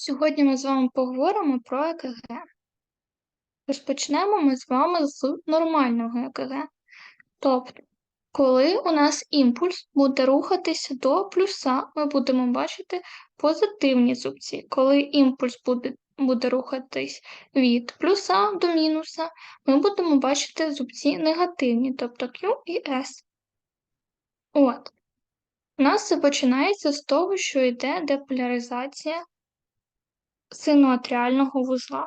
Сьогодні ми з вами поговоримо про ЕКГ. Розпочнемо ми з вами з нормального ЕКГ. Тобто, коли у нас імпульс буде рухатися до плюса, ми будемо бачити позитивні зубці. Коли імпульс буде, буде рухатись від плюса до мінуса, ми будемо бачити зубці негативні, тобто Q і S. От. У нас це починається з того, що йде деполяризація синоатріального вузла.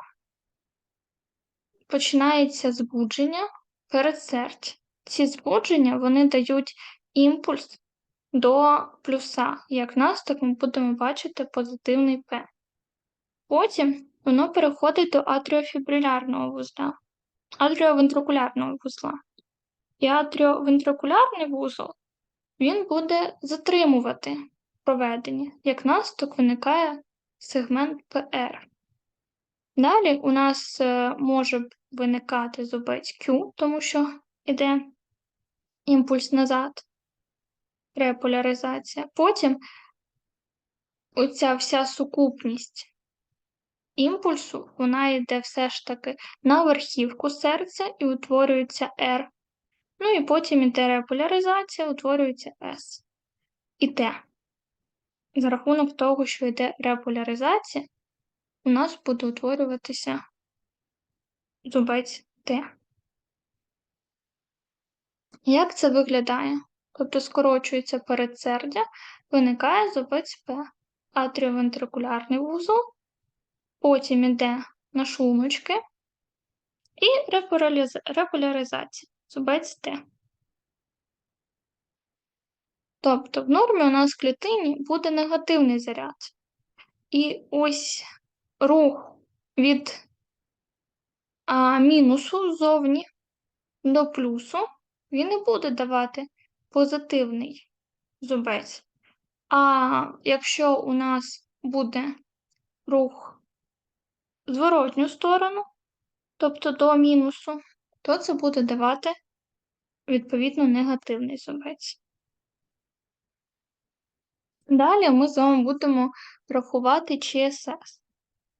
Починається збудження передсердь. Ці збудження вони дають імпульс до плюса. Як наслідок ми будемо бачити позитивний П. Потім воно переходить до атріофібрилярного вузла, атріовентрикулярного вузла. І атріовентрикулярний вузол він буде затримувати проведення. Як наслідок виникає сегмент ПР. Далі у нас е, може виникати зубець Q, тому що йде імпульс назад, реполяризація. Потім оця вся сукупність імпульсу, вона йде все ж таки на верхівку серця і утворюється R. Ну і потім йде реполяризація, утворюється S і T. За рахунок того, що йде реполяризація, у нас буде утворюватися зубець Т. Як це виглядає? Тобто скорочується передсердя, виникає зубець П, атріовентрикулярний вузол, потім йде на шлуночки і реполяризація, зубець Т. Тобто в нормі у нас в клітині буде негативний заряд. І ось рух від а, мінусу ззовні до плюсу, він не буде давати позитивний зубець. А якщо у нас буде рух в зворотню сторону, тобто до мінусу, то це буде давати відповідно негативний зубець. Далі ми з вами будемо рахувати ЧСС.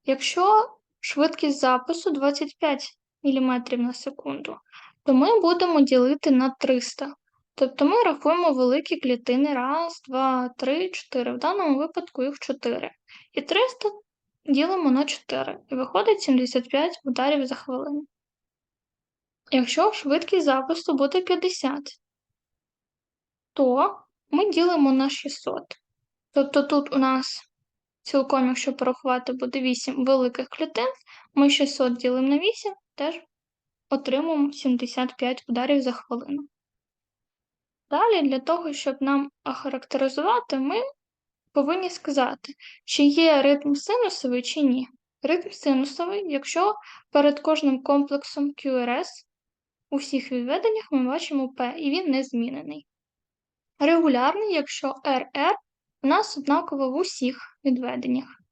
Якщо швидкість запису 25 мм на секунду, то ми будемо ділити на 300. Тобто ми рахуємо великі клітини. Раз, два, три, чотири. В даному випадку їх 4. І 300 ділимо на 4. І виходить 75 ударів за хвилину. Якщо швидкість запису буде 50, то ми ділимо на 600. Тобто тут у нас цілком, якщо порахувати, буде 8 великих клітин, ми 600 ділимо на 8, теж отримуємо 75 ударів за хвилину. Далі, для того, щоб нам охарактеризувати, ми повинні сказати, чи є ритм синусовий чи ні. Ритм синусовий, якщо перед кожним комплексом QRS у всіх відведеннях ми бачимо P, і він не змінений. Регулярний, якщо RR у нас однаково в усіх відведеннях.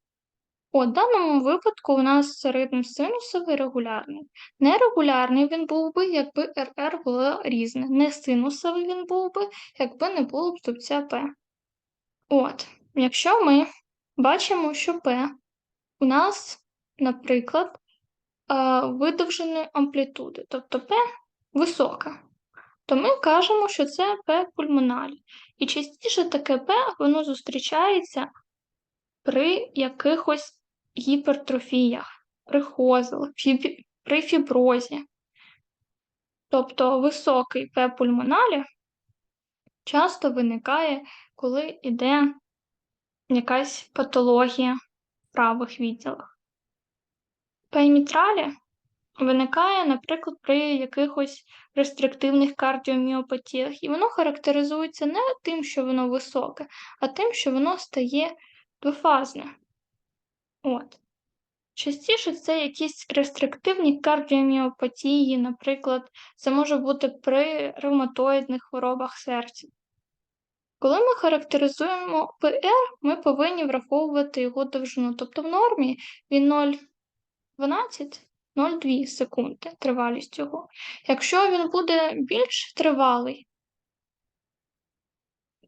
У даному випадку у нас ритм синусовий регулярний. Нерегулярний він був би, якби РР було різне. Не синусовий він був би, якби не було б зубця П. От, якщо ми бачимо, що П у нас, наприклад, видовженої амплітуди, тобто П висока то ми кажемо, що це П пульмоналі. І частіше таке П воно зустрічається при якихось гіпертрофіях, при хозелах, при фіброзі. Тобто високий П пульмоналі часто виникає, коли йде якась патологія в правих відділах. П мітралі виникає, наприклад, при якихось рестриктивних кардіоміопатіях, і воно характеризується не тим, що воно високе, а тим, що воно стає двофазне. От. Частіше це якісь рестриктивні кардіоміопатії, наприклад, це може бути при ревматоїдних хворобах серця. Коли ми характеризуємо ПР, ми повинні враховувати його довжину. Тобто в нормі він 0,12 0,2 секунди тривалість його. Якщо він буде більш тривалий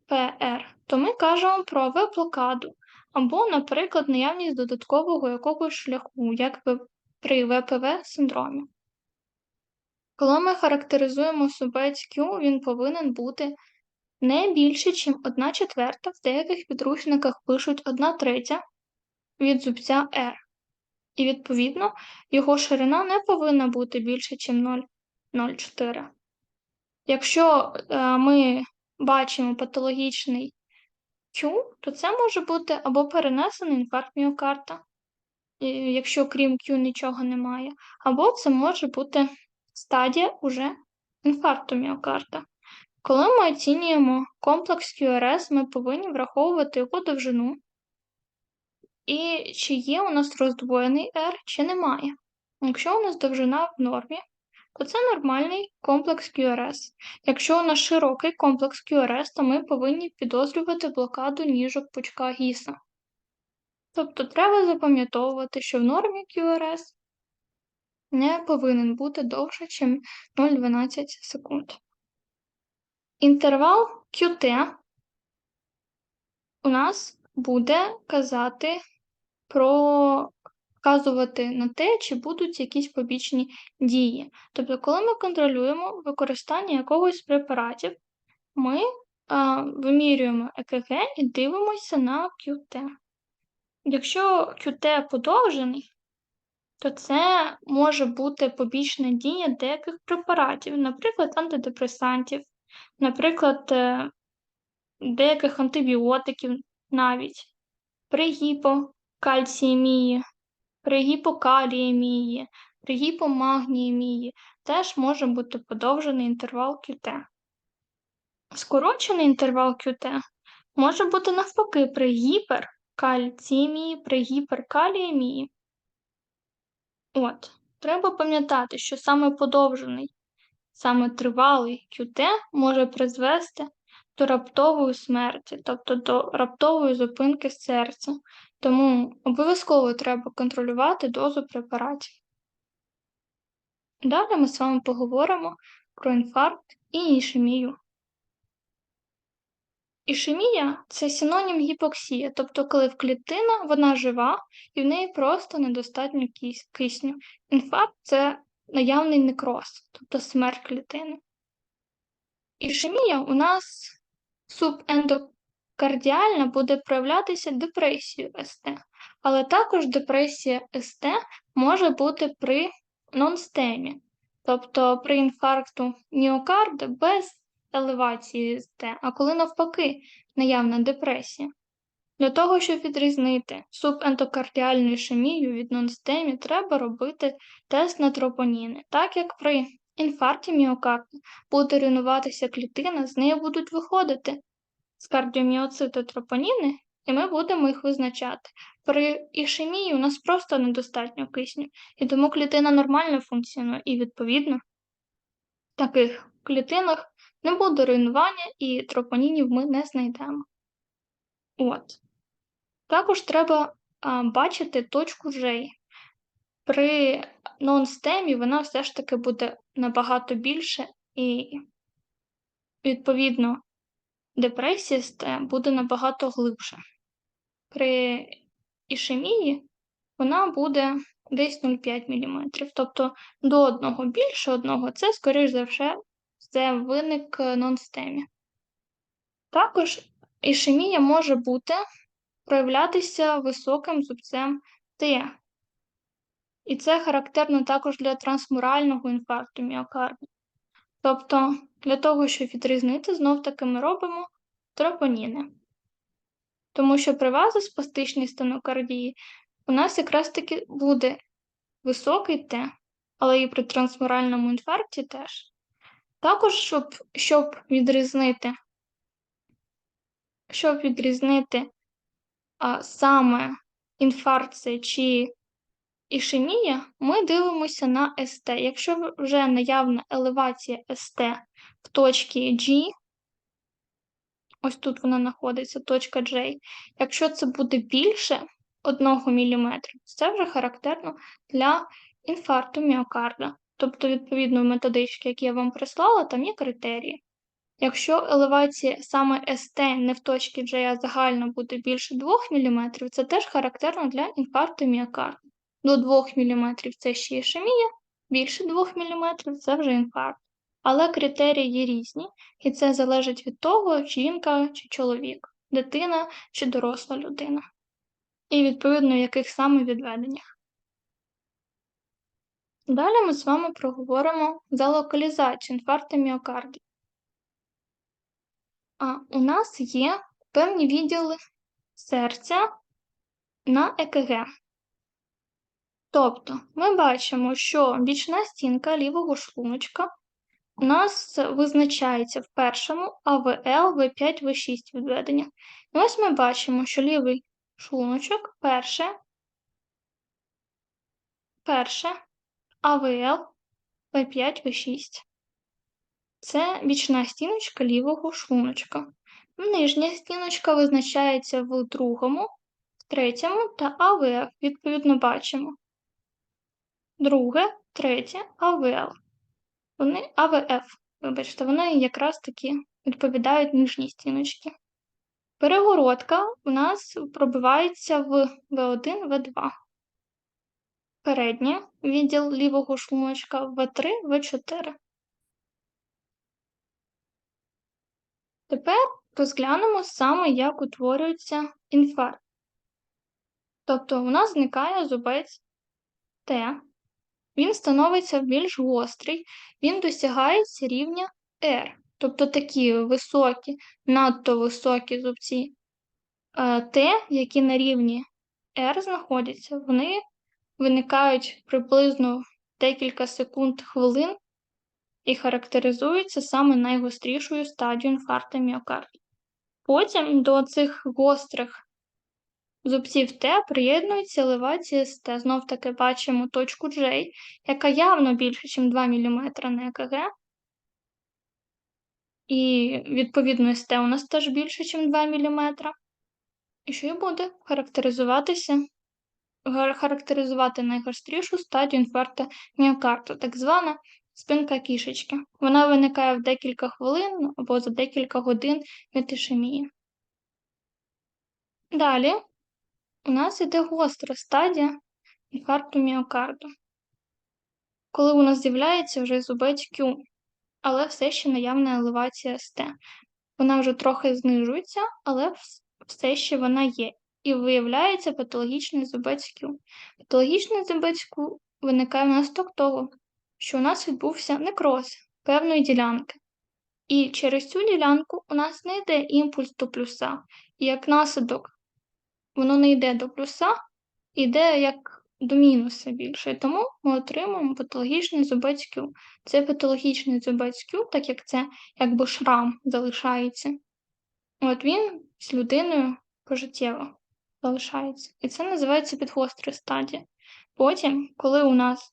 PR, то ми кажемо про В-блокаду або, наприклад, наявність додаткового якогось шляху, як при ВПВ синдромі. Коли ми характеризуємо субець Q, він повинен бути не більше, ніж 1 четверта, в деяких підручниках пишуть 1 третя від зубця R. І, відповідно, його ширина не повинна бути більше, ніж 0,04. Якщо е, ми бачимо патологічний Q, то це може бути або перенесений інфаркт міокарда, якщо крім Q нічого немає, або це може бути стадія уже інфаркту міокарда. Коли ми оцінюємо комплекс QRS, ми повинні враховувати його довжину і чи є у нас роздвоєний R, чи немає. Якщо у нас довжина в нормі, то це нормальний комплекс QRS. Якщо у нас широкий комплекс QRS, то ми повинні підозрювати блокаду ніжок пучка гіса. Тобто треба запам'ятовувати, що в нормі QRS не повинен бути довше, ніж 0,12 секунд. Інтервал QT у нас буде казати про вказувати на те, чи будуть якісь побічні дії. Тобто, коли ми контролюємо використання якогось препаратів, ми а, вимірюємо ЕКГ і дивимося на QT. Якщо QT подовжений, то це може бути побічна дія деяких препаратів, наприклад, антидепресантів, наприклад, е, деяких антибіотиків навіть при гіпокальціємії, при гіпокаліємії, при гіпомагніємії теж може бути подовжений інтервал QT. Скорочений інтервал QT може бути навпаки при гіперкальцемії, при гіперкаліємії. От, треба пам'ятати, що саме подовжений, саме тривалий QT може призвести до раптової смерті, тобто до раптової зупинки серця. Тому обов'язково треба контролювати дозу препаратів. Далі ми з вами поговоримо про інфаркт і ішемію. Ішемія це синонім гіпоксії, тобто коли в клітина вона жива і в неї просто недостатньо кисню. Інфаркт це наявний некроз, тобто смерть клітини. Ішемія у нас субендокардіальна буде проявлятися депресією СТ, але також депресія СТ може бути при нонстемі, тобто при інфаркту міокарда без елевації СТ, а коли навпаки наявна депресія. Для того, щоб відрізнити субендокардіальну ішемію від нонстемі, треба робити тест на тропоніни, так як при інфаркті міокарда буде руйнуватися клітина, з неї будуть виходити з кардіоміоциту тропоніни, і ми будемо їх визначати. При ішемії у нас просто недостатньо кисню, і тому клітина нормально функціонує, і, відповідно, в таких клітинах не буде руйнування і тропонінів ми не знайдемо. От. Також треба а, бачити точку J. При нон-стемі вона все ж таки буде набагато більше, і, відповідно, депресія буде набагато глибше. При ішемії вона буде десь 0,5 мм. Тобто до одного більше одного це, скоріш за все, це виник нон-стемі. Також ішемія може бути проявлятися високим зубцем Т. І це характерно також для трансмурального інфаркту міокарду. Тобто, для того, щоб відрізнити, знов-таки ми робимо тропоніни. Тому що при вазоспастичній стенокардії у нас якраз таки буде високий Т, але і при трансмуральному інфаркті теж. Також, щоб щоб відрізнити, щоб відрізнити а, саме інфаркт чи ішемія, ми дивимося на СТ. Якщо вже наявна елевація СТ в точці G, ось тут вона знаходиться, точка J, якщо це буде більше 1 мм, це вже характерно для інфаркту міокарда. Тобто, відповідно, в методичці, які я вам прислала, там є критерії. Якщо елевація саме СТ не в точці J, а загально буде більше 2 мм, це теж характерно для інфаркту міокарду. До 2 мм це ще ішемія, більше 2 мм це вже інфаркт. Але критерії є різні, і це залежить від того, жінка чи чоловік, дитина чи доросла людина. І відповідно в яких саме відведеннях. Далі ми з вами проговоримо за локалізацію інфаркту міокарду. А у нас є певні відділи серця на ЕКГ. Тобто ми бачимо, що бічна стінка лівого шлуночка у нас визначається в першому АВЛ В5 В6 відведеннях. І ось ми бачимо, що лівий шлуночок перше, перше АВЛ В5 В6. Це бічна стіночка лівого шлуночка. Нижня стіночка визначається в другому, в третьому та АВФ. Відповідно, бачимо. Друге, третє АВЛ. Вони АВФ, вибачте, вони якраз таки відповідають нижній стіночці. Перегородка у нас пробивається в В1, В2. Переднє відділ лівого шлуночка В3, В4. Тепер розглянемо саме, як утворюється інфаркт. Тобто у нас зникає зубець Т, він становиться більш гострий, він досягається рівня R. Тобто такі високі, надто високі зубці е, Т, які на рівні R знаходяться, вони виникають приблизно декілька секунд хвилин і характеризуються саме найгострішою стадією інфаркту міокарду. Потім до цих гострих зубців Т приєднується елевація СТ. Знов таки бачимо точку J, яка явно більше, ніж 2 мм на ЕКГ. І, відповідно, СТ у нас теж більше, ніж 2 мм. І що і буде характеризуватися, характеризувати найгострішу стадію інфаркту міокарду, так звана Спинка кішечки. Вона виникає в декілька хвилин або за декілька годин від ішемії. Далі у нас іде гостра стадія інфаркту міокарду, коли у нас з'являється вже зубець Q, але все ще наявна елевація СТ. Вона вже трохи знижується, але все ще вона є. І виявляється патологічний зубець Q. Патологічний зубець Q виникає внаслідок того, що у нас відбувся некроз певної ділянки. І через цю ділянку у нас не йде імпульс до плюса. І як наслідок, воно не йде до плюса, йде як до мінуса більше. Тому ми отримуємо патологічний зубець Q. Це патологічний зубець Q, так як це якби шрам залишається. От він з людиною пожиттєво залишається. І це називається підгостра стадія. Потім, коли у нас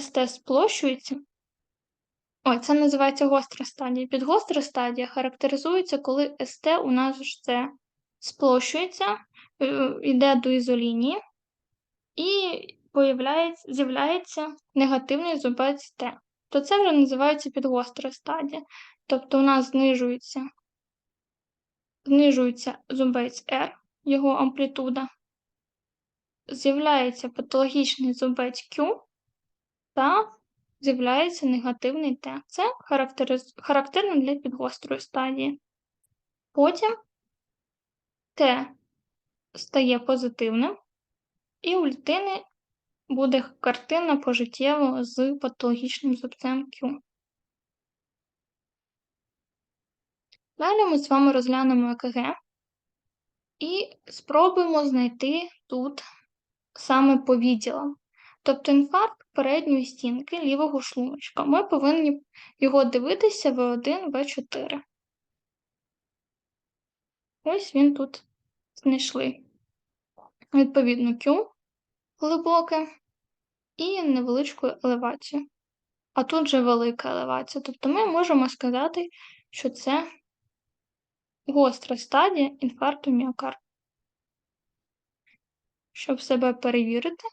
СТ сплощується. Ой, це називається гостра стадія. Підгостра стадія характеризується, коли СТ у нас вже сплощується, йде до ізолінії і з'являється негативний зубець Т. То це вже називається підгостра стадія. Тобто у нас знижується, знижується зубець R, його амплітуда, з'являється патологічний зубець Q, та з'являється негативний Т. Це характерно для підгострої стадії. Потім Т стає позитивним, і у людини буде картина пожиттєво з патологічним зубцем Q. Далі ми з вами розглянемо ЕКГ і спробуємо знайти тут саме по відділам. Тобто інфаркт передньої стінки лівого шлуночка. Ми повинні його дивитися В1, В4. Ось він тут знайшли. Відповідно, Q глибоке і невеличку елевацію. А тут же велика елевація. Тобто ми можемо сказати, що це гостра стадія інфаркту міокарду. Щоб себе перевірити,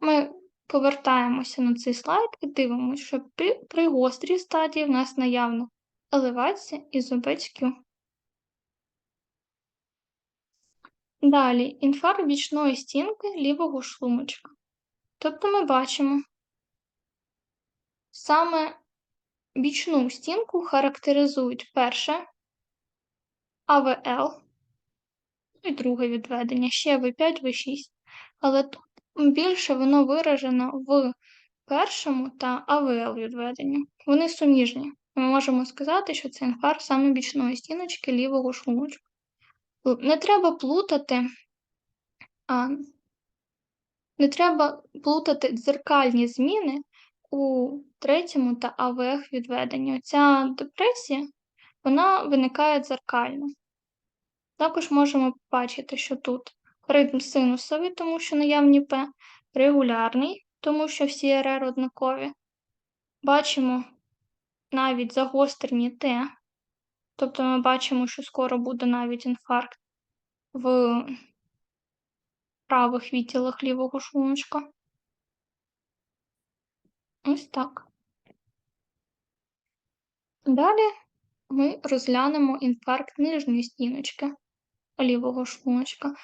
ми Повертаємося на цей слайд і дивимося, що при, при гострій стадії в нас наявно елевація ізобець Q. Далі інфаркт бічної стінки лівого шлуночка. Тобто ми бачимо саме бічну стінку характеризують перше АВЛ і друге відведення, ще В5, В6. Але тут більше воно виражено в першому та АВЛ відведенні. Вони суміжні. Ми можемо сказати, що це інфаркт саме бічної стіночки лівого шлуночка. Не треба плутати, а, не треба плутати дзеркальні зміни у третьому та АВФ відведенні. Оця депресія вона виникає дзеркально. Також можемо побачити, що тут ритм синусовий, тому що наявні П, регулярний, тому що всі РР однакові. Бачимо навіть загострені Т, тобто ми бачимо, що скоро буде навіть інфаркт в правих відділах лівого шлуночка. Ось так. Далі ми розглянемо інфаркт нижньої стіночки лівого шлуночка.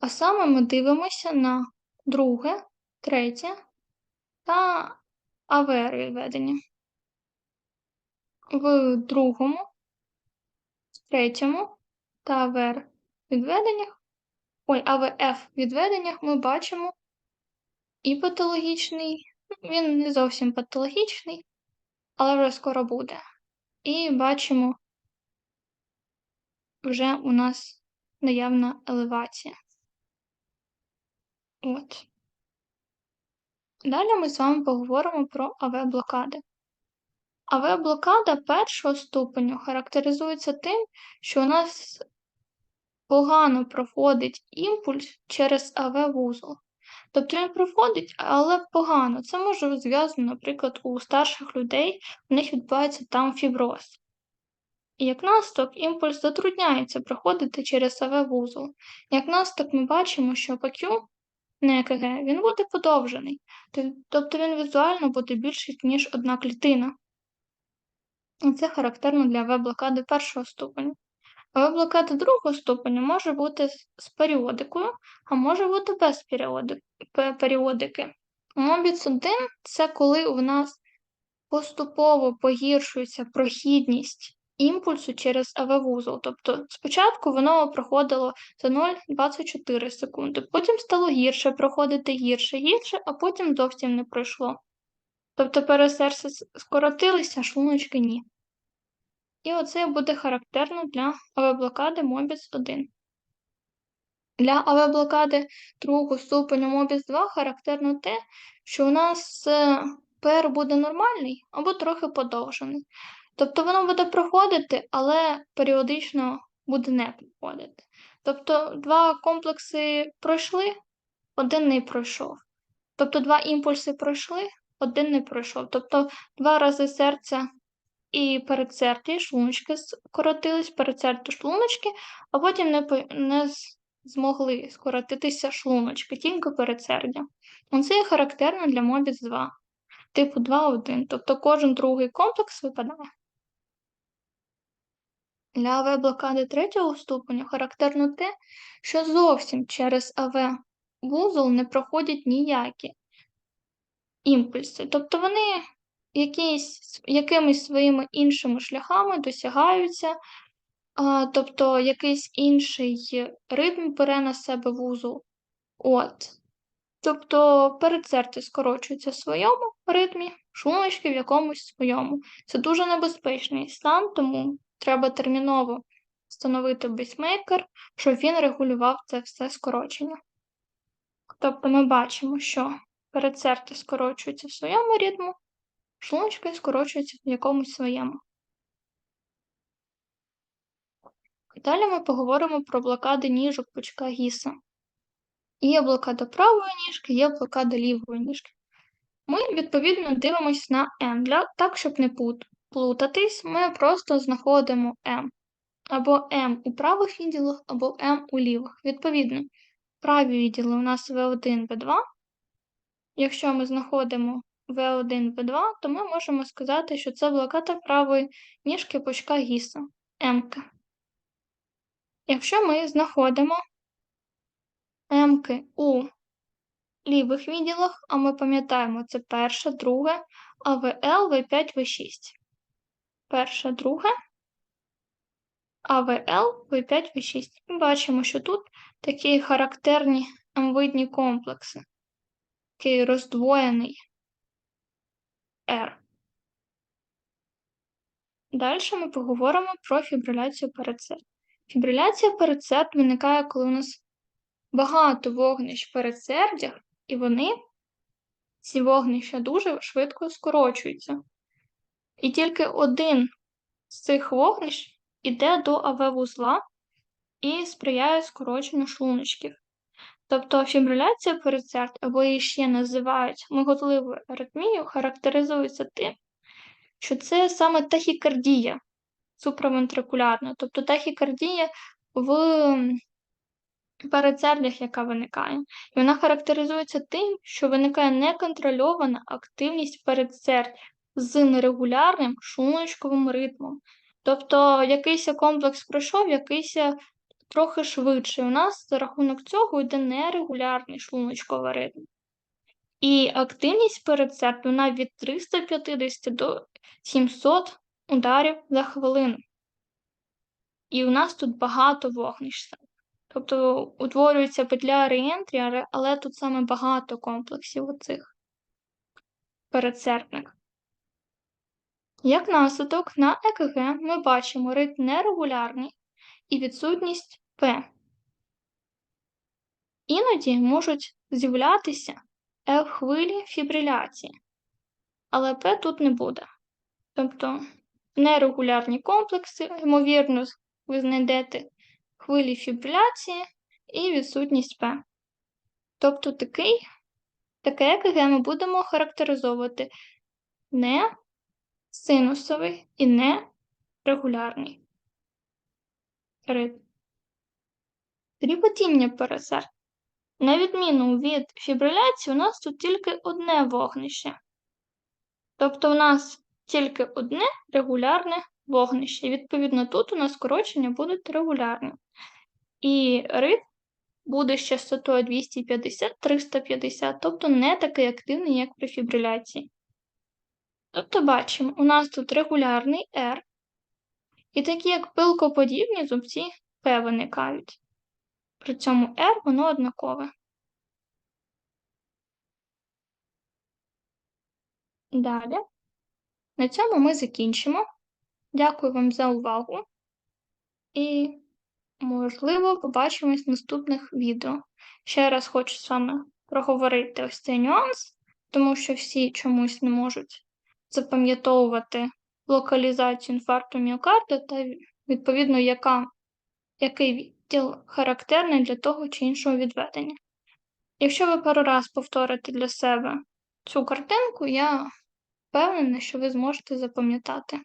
А саме ми дивимося на друге, третє та АВР відведення. В другому, третьому та АВР відведеннях, ой, АВФ відведеннях ми бачимо і патологічний, він не зовсім патологічний, але вже скоро буде. І бачимо вже у нас наявна елевація. От. Далі ми з вами поговоримо про АВ-блокади. АВ-блокада першого ступеню характеризується тим, що у нас погано проходить імпульс через АВ-вузол. Тобто він проходить, але погано. Це може зв'язано, наприклад, у старших людей, у них відбувається там фіброз. І як наслідок, імпульс затрудняється проходити через АВ-вузол. Як наслідок, ми бачимо, що ПК на ЕКГ він буде подовжений, тобто він візуально буде більший, ніж одна клітина. Це характерно для АВ-блокади першого ступеню. АВ-блокада другого ступеню може бути з періодикою, а може бути без періодики. Мобіц 1 це коли у нас поступово погіршується прохідність імпульсу через АВ-вузол. Тобто спочатку воно проходило за 0,24 секунди, потім стало гірше, проходити гірше, гірше, а потім зовсім не пройшло. Тобто пересерси скоротилися, а шлуночки ні. І оце буде характерно для АВ-блокади Мобіс 1. Для АВ-блокади другого ступеню Мобіс 2 характерно те, що у нас е, ПР буде нормальний або трохи подовжений. Тобто воно буде проходити, але періодично буде не проходити. Тобто два комплекси пройшли, один не пройшов. Тобто два імпульси пройшли, один не пройшов. Тобто два рази серця і передсердя, шлуночки скоротились, передсердя шлуночки, а потім не не змогли скоротитися шлуночки, тільки передсердя. Це є характерно для Мобіс 2, типу 2-1. Тобто кожен другий комплекс випадає. Для АВ-блокади третього ступеню характерно те, що зовсім через АВ-вузол не проходять ніякі імпульси. Тобто вони якісь, якимись своїми іншими шляхами досягаються, тобто якийсь інший ритм бере на себе вузол. От. Тобто передсердя скорочується в своєму ритмі, шлуночки в якомусь своєму. Це дуже небезпечний стан, тому треба терміново встановити бейсмейкер, щоб він регулював це все скорочення. Тобто ми бачимо, що передсердя скорочується в своєму ритму, шлуночки скорочуються в якомусь своєму. Далі ми поговоримо про блокади ніжок пучка гіса. Є блокада правої ніжки, є блокада лівої ніжки. Ми, відповідно, дивимося на М. Для, Так, щоб не плутатись, ми просто знаходимо М. Або М у правих відділах, або М у лівих. Відповідно, праві відділи у нас В1, В2. Якщо ми знаходимо В1, В2, то ми можемо сказати, що це блокада правої ніжки пучка гіса М. Якщо ми знаходимо М у лівих відділах, а ми пам'ятаємо, це перше, друге, АВЛ, В5, В6. Перше, друге, АВЛ, В5, В6. Ми бачимо, що тут такі характерні М-видні комплекси, такий роздвоєний R. Далі ми поговоримо про фібриляцію передсердь. Фібриляція передсердь виникає, коли у нас багато вогнищ в передсердях, і вони, ці вогнища, дуже швидко скорочуються. І тільки один з цих вогнищ іде до АВ-вузла і сприяє скороченню шлуночків. Тобто фібриляція передсердь, або її ще називають миготливою аритмією, характеризується тим, що це саме тахікардія суправентрикулярна, тобто тахікардія в передсердях, яка виникає. І вона характеризується тим, що виникає неконтрольована активність передсердь з нерегулярним шлуночковим ритмом. Тобто якийсь комплекс пройшов, якийсь трохи швидше. У нас за рахунок цього йде нерегулярний шлуночковий ритм. І активність передсердь вона від 350 до 700 ударів за хвилину. І у нас тут багато вогнищ. Тобто утворюється петля реєнтрі, але тут саме багато комплексів оцих передсердних. Як наслідок на ЕКГ ми бачимо ритм нерегулярний і відсутність П. Іноді можуть з'являтися F-хвилі фібриляції, але П тут не буде. Тобто нерегулярні комплекси, ймовірно, ви знайдете хвилі фібриляції і відсутність П. Тобто такий, таке ЕКГ ми будемо характеризовувати не синусовий і не регулярний ритм. Тріпотіння пересердь. На відміну від фібриляції, у нас тут тільки одне вогнище. Тобто, у нас тільки одне регулярне вогнище. І, відповідно, тут у нас скорочення будуть регулярні. І ритм буде з частотою 250-350, тобто не такий активний, як при фібриляції. Тобто, бачимо, у нас тут регулярний R, і такі, як пилкоподібні зубці П виникають. При цьому R воно однакове. Далі. На цьому ми закінчимо. Дякую вам за увагу і, можливо, побачимось в наступних відео. Ще раз хочу з вами проговорити ось цей нюанс, тому що всі чомусь не можуть запам'ятовувати локалізацію інфаркту міокарда та, відповідно, яка, який відділ характерний для того чи іншого відведення. Якщо ви пару раз повторите для себе цю картинку, я впевнена, що ви зможете запам'ятати.